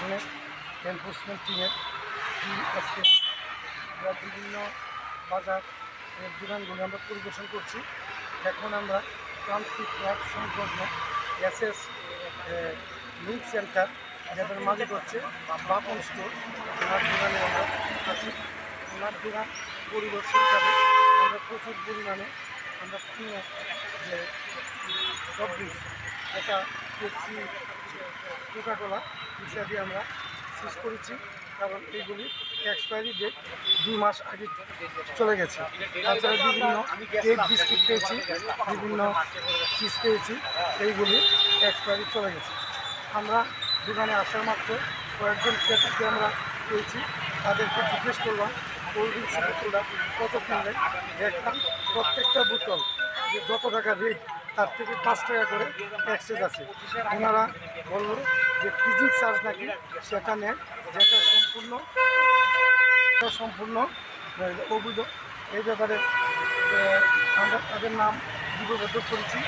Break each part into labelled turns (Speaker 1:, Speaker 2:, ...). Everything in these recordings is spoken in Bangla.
Speaker 1: এনফোর্সমেন্ট টিমের টিম আজকে আমরা বিভিন্ন বাজার দোকানগুলো আমরা পরিদর্শন করছি। এখন আমরা প্রান্তিক ক্লাব সংলগ্ন এস এস মিল্ক সেন্টার যাদের মাঝে হচ্ছে বাপন স্টোর, ওনার দোকানে আমরা আছি। ওনার দোকান পরিদর্শন করে আমরা প্রচুর পরিমাণে আমরা যে সবজি এটা পেপসি কোকাকোলা ইত্যাদি আমরা সিজ করেছি, কারণ এইগুলি এক্সপায়ারি ডেট দুই মাস আগে চলে গেছে। তাছাড়া বিভিন্ন কেক বিস্কিট পেয়েছি, বিভিন্ন চিজ পেয়েছি এইগুলি এক্সপায়ারি চলে গেছে। আমরা দোকানে আসার মাত্র কয়েকজন ক্রেতাকে আমরা পেয়েছি, তাদেরকে জিজ্ঞেস করলাম কোল্ড ড্রিঙ্কসের বোতলটা কত কিনবেন প্রত্যেকটা বোতল, যে যত টাকা রেট তার থেকে পাঁচ টাকা করে এক্সচেঞ্জ আছে। ওনারা বলল যে ফিজিং চার্জ নাকি সেটা নেয় যেটা সম্পূর্ণ সম্পূর্ণ অবৈধ। এই ব্যাপারে আমরা তাদের নাম লিপিবদ্ধ করেছি।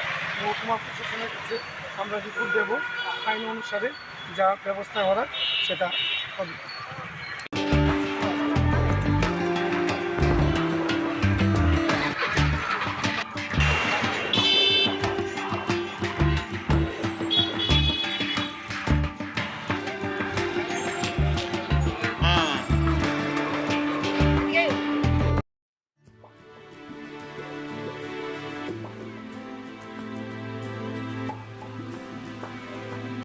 Speaker 1: মহকুমা প্রশাসনের কাছে আমরা রিপোর্ট দেব। আইন অনুসারে যা ব্যবস্থা করার, সেটা হবে।